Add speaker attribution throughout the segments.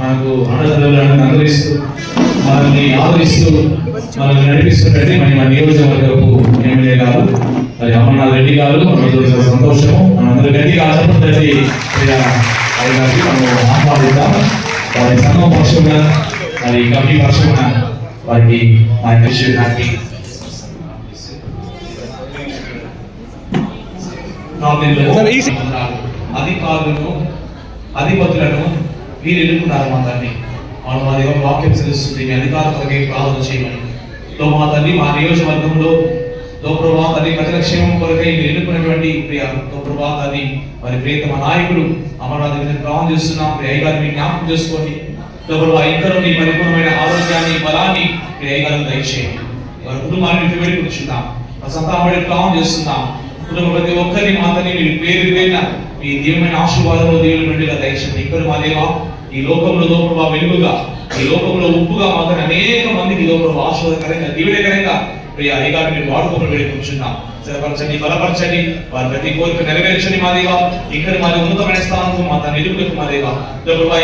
Speaker 1: మనకు అండదండలను అందరిస్తూ మనల్ని ఆదరిస్తూ మనల్ని నడిపిస్తున్నట్టు మన మన నియోజకవర్గపు ఎమ్మెల్యే గారు మరి అమర్నాథ్ రెడ్డి గారు మనతో సంతోషము మనందరూ గట్టిగా ఆశపడి గారికి మనం ఆహ్వానిద్దాం వారి సంఘం పక్షమున మరి కమిటీ పక్షమున వారికి మా గారికి అధికారులను అధిపతులను మీరు ఎన్నుకున్నారు మా తండ్రి వాళ్ళు మా దగ్గర వాక్యం తెలుస్తుంది మీ అధికారులకి ప్రార్థన చేయమని. తో మా తల్లి మా నియోజకవర్గంలో లో ప్రభా తల్లి ప్రజల క్షేమం కొరకై మీరు ఎన్నుకున్నటువంటి ప్రియ తో ప్రభా తల్లి మరి ప్రియతమ నాయకుడు అమరనాథ్ మీద ప్రాణం చేస్తున్నాం. ప్రియ అయ్యగారిని జ్ఞాపకం చేసుకోండి. లో ప్రభా ఇద్దరు మీ పరిపూర్ణమైన ఆరోగ్యాన్ని బలాన్ని ప్రియ అయ్యగారిని దయచేయండి. వారి కుటుంబాన్ని వేడుకుంటున్నాం కూర్చున్నాం సంతాపడి ప్రాణం చేస్తున్నాం. కుటుంబ ప్రతి ఒక్కరిని మాతని మీరు పేరు పేరున మీ దీవమైన ఆశీర్వాదము దేవుని బిడ్డగా దయచండి ఇక్కడ మా దేవా ఈ లోకంలో లోపల వెలుగుగా ఈ లోకంలో ఉప్పుగా మాత్రం అనేక మందికి లోపల ఆశీర్వాదకరంగా దీవెనకరంగా ప్రియా అధికారులు మీరు వాడుకోమని వేడుకుంటున్నాం స్థిరపరచండి బలపరచండి వారి ప్రతి కోరిక నెరవేర్చండి మా దేవా. ఇక్కడ మాది ఉన్నతమైన స్థానంలో మా తన నిలుపులకు మా దేవా.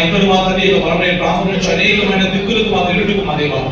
Speaker 1: ఇక్కడ మా తల్లి యొక్క బలమైన ప్రాంతం నుంచి అనేకమైన దిక్కులకు మా నిలుపుకు మా దేవా.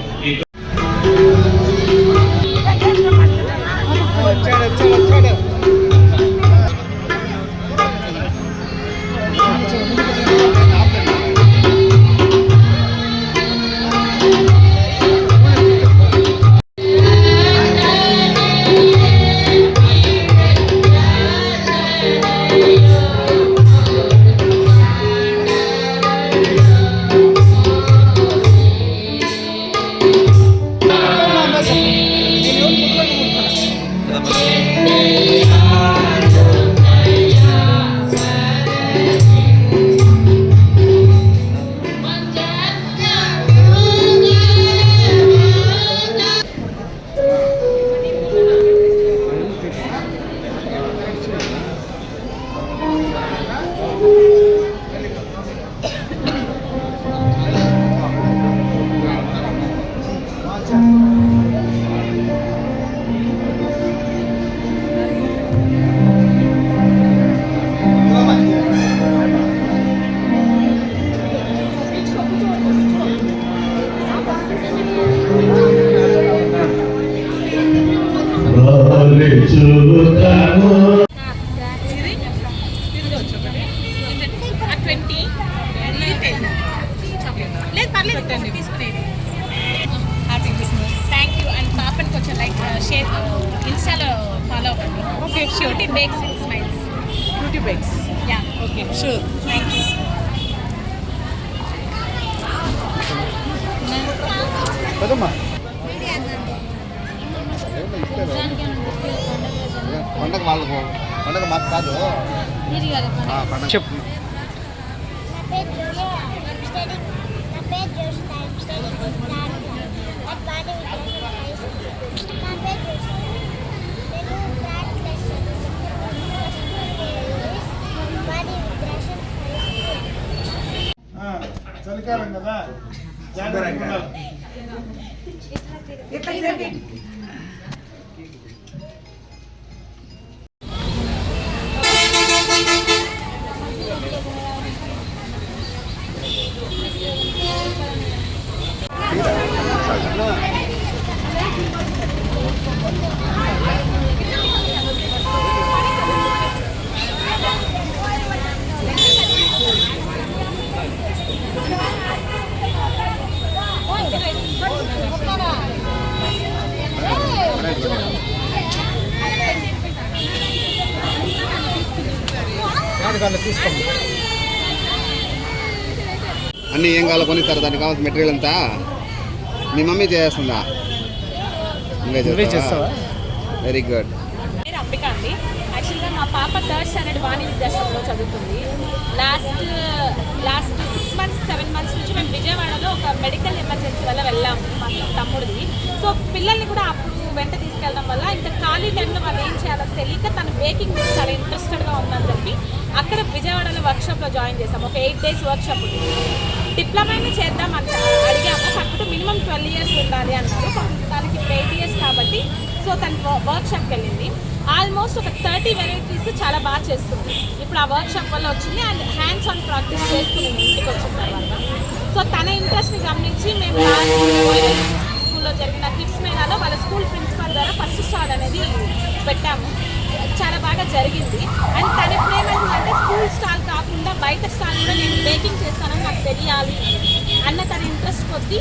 Speaker 2: Happy business thank you and పాపని కొంచెం లైక్ షేర్ ఇన్స్టాలో ఫాలో అవ్వండి okay sooty bakes smiles
Speaker 3: beauty bikes
Speaker 2: yeah okay
Speaker 3: sure
Speaker 2: thank you
Speaker 3: కదమ్మా
Speaker 4: పండగ వాళ్ళకు పండగ మాకు కాదు.
Speaker 3: చెప్పు.
Speaker 5: నా పేరు జోషి
Speaker 4: అన్ని ఏం కావాలో కొనిస్తారు దానికి కావాల్సిన మెటీరియల్ అంతా మీ మమ్మీ చేస్తుందా? నువ్వే
Speaker 3: నువ్వే చేస్తావా?
Speaker 4: వెరీ గుడ్
Speaker 2: పేరు అంబిక అండి. యాక్చువల్గా మా పాప థర్డ్ స్టాండర్డ్ వాణి విద్యాసంలో చదువుతుంది. Last last six six months seven months నుంచి మేము విజయవాడలో ఒక మెడికల్ ఎమర్జెన్సీ వల్ల వెళ్ళాము మా తమ్ముడిది. సో పిల్లల్ని కూడా అప్పుడు వెంట తీసుకెళ్ళడం వల్ల ఇంకా ఖాళీ టైంలో వాళ్ళు ఏం చేయాలో తెలియక తను బేకింగ్ మీద చాలా ఇంట్రెస్టెడ్గా ఉందని చెప్పి అక్కడ విజయవాడలో వర్క్షాప్లో జాయిన్ చేసాము ఒక ఎయిట్ డేస్ వర్క్షాప్ ఉంది. డిప్లొమాని చేద్దాం అని అడిగాము కాకపోతే మినిమం ట్వెల్వ్ ఇయర్స్ ఉండాలి అన్నారు. దానికి ఎయిట్ ఇయర్స్ కాబట్టి సో తను వర్క్షాప్కి వెళ్ళింది. ఆల్మోస్ట్ ఒక థర్టీ వెరైటీస్ చాలా బాగా చేస్తుంది. ఇప్పుడు ఆ వర్క్షాప్ వల్ల వచ్చింది. అండ్ హ్యాండ్స్ ఆన్ ప్రాక్టీస్ చేసుకుని ఇంటికి వచ్చిన తర్వాత. సో తన ఇంట్రెస్ట్ని గమనించి మేము స్కూల్లో జరిగిన కిడ్స్ మేళాలో వాళ్ళ స్కూల్ ప్రిన్సిపాల్ ద్వారా ఫస్ట్ స్టాల్ అనేది పెట్టాము. చాలా బాగా జరిగింది. అండ్ తన ఇప్పుడు ఏమైందంటే స్కూల్ స్టాల్ కాకుండా బయట స్టాల్ కూడా నేను బేకింగ్ చేస్తానని నాకు తెలియాలి అన్న తన ఇంట్రెస్ట్ కొద్దీ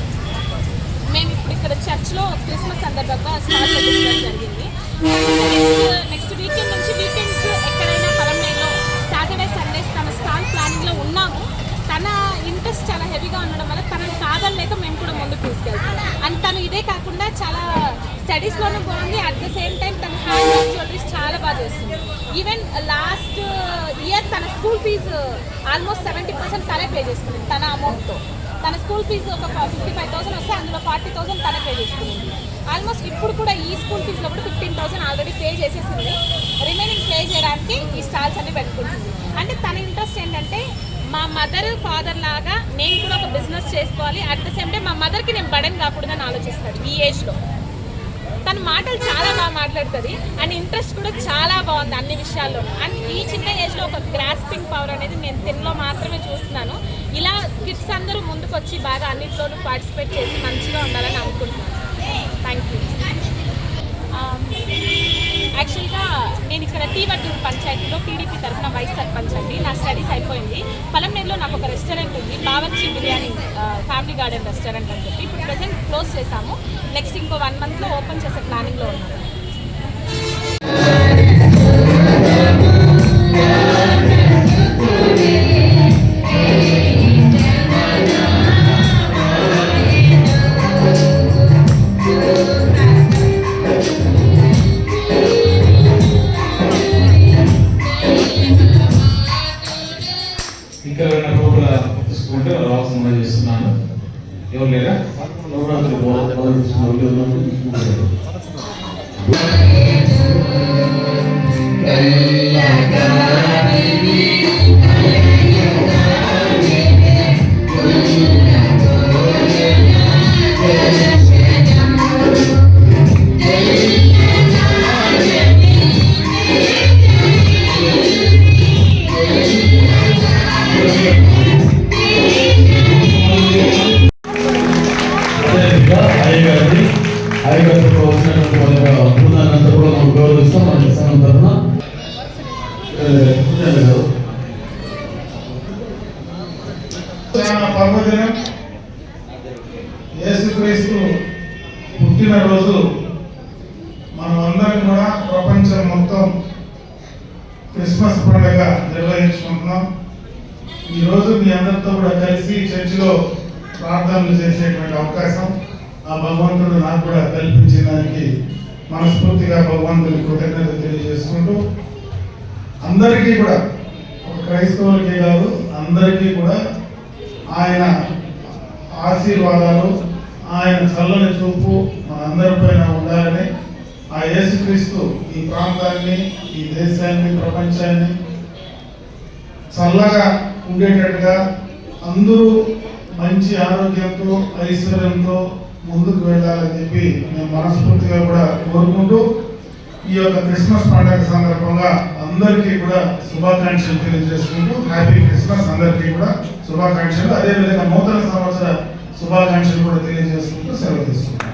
Speaker 2: మేము ఇప్పుడు ఇక్కడ చర్చ్లో క్రిస్మస్ సందర్భంగా స్టాల్ పెట్టించడం జరిగింది. నెక్స్ట్ నెక్స్ట్ వీకెండ్ నుంచి వీకెండ్స్ ఎక్కడైనా పలంనేలో సాటర్డే సండేస్ తన స్టాల్ ప్లానింగ్లో ఉన్నాము. తన ఇంట్రెస్ట్ చాలా హెవీగా ఉండడం వల్ల తనని కాదనలేక మేము కూడా ముందుకు తీసుకెళ్తాం. ఇదే కాకుండా చాలా స్టడీస్లోనూ బాగుంది. అట్ ద సేమ్ టైం తన హ్యాండ్ వర్క్ జ్యువెలరీస్ చాలా బాగా చేస్తుంది. ఈవెన్ లాస్ట్ ఇయర్ తన school fee almost seventy percent తనే పే చేసుకుంది తన అమౌంట్తో తన స్కూల్ ఫీజు ఒక ఫిఫ్టీ ఫైవ్ థౌసండ్ వస్తే అందులో ఫార్టీ థౌసండ్ తనే పే చేసుకుంది ఆల్మోస్ట్ ఇప్పుడు కూడా ఈ స్కూల్ ఫీజులో కూడా ఫిఫ్టీన్ థౌసండ్ ఆల్రెడీ పే చేసేసింది. రిమైనింగ్ పే చేయడానికి ఈ స్టాల్స్ అన్ని పెట్టుకుంటుంది. అంటే తన ఇంట్రెస్ట్ ఏంటంటే మా మదర్ ఫాదర్ లాగా నేను కూడా ఒక బిజినెస్ చేసుకోవాలి. అట్ ద సేమ్ టైం మా మదర్కి నేను బడన్ కాకూడదని ఆలోచిస్తాడు ఈ ఏజ్లో. తన మాటలు చాలా బాగా మాట్లాడుతుంది. అండ్ ఇంట్రెస్ట్ కూడా చాలా బాగుంది అన్ని విషయాల్లో. అండ్ ఈ చిన్న ఏజ్లో ఒక గ్రాస్పింగ్ పవర్ అనేది నేను తినలో మాత్రమే చూస్తున్నాను. ఇలా కిడ్స్ అందరూ ముందుకు వచ్చి బాగా అన్నింటిలోనూ పార్టిసిపేట్ చేసి మంచిగా ఉండాలని అనుకుంటున్నాను. థ్యాంక్ యూ యాక్చువల్గా నేను ఇక్కడ టీవట్టూరు పంచాయతీలో టీడీపీ తరఫున వైస్ సర్పంచ్ అండి. నా స్టడీస్ అయిపోయింది. పలంనేరులో నాకు ఒక రెస్టారెంట్ ఉంది. Bawarchi biryani family garden restaurant అని చెప్పి ఇప్పుడు ప్రజెంట్ క్లోజ్ చేశాము. నెక్స్ట్ ఇంకో వన్ మంత్లో ఓపెన్ చేసే ప్లానింగ్లో
Speaker 6: ఉన్నాము Hey, I got ఈరోజు మీ అందరితో కూడా కలిసి చర్చిలో ప్రార్థనలు చేసేటువంటి అవకాశం ఆ భగవంతుడు నాకు కూడా కల్పించిన దానికి మనస్ఫూర్తిగా భగవంతుని కృతజ్ఞత తెలియజేసుకుంటూ అందరికీ కూడా ఒక క్రైస్తవులకే కాదు అందరికీ కూడా ఆయన ఆశీర్వాదాలు ఆయన చల్లని చూపు మనందరిపైన ఉండాలని ఆ యేసుక్రీస్తు ఈ ప్రాంతాన్ని ఈ దేశాన్ని ప్రపంచాన్ని చల్లగా ఉండేటట్టుగా అందరూ మంచి ఆరోగ్యంతో ఐశ్వర్యంతో ముందుకు వెళ్ళాలని చెప్పి నేను మనస్ఫూర్తిగా కూడా కోరుకుంటూ ఈ యొక్క క్రిస్మస్ పండుగ సందర్భంగా అందరికీ కూడా శుభాకాంక్షలు తెలియజేసుకుంటూ హ్యాపీ క్రిస్మస్ అందరికీ కూడా శుభాకాంక్షలు. అదేవిధంగా నూతన సంవత్సర శుభాకాంక్షలు కూడా తెలియజేసుకుంటూ సెలవు తీసుకుంటాం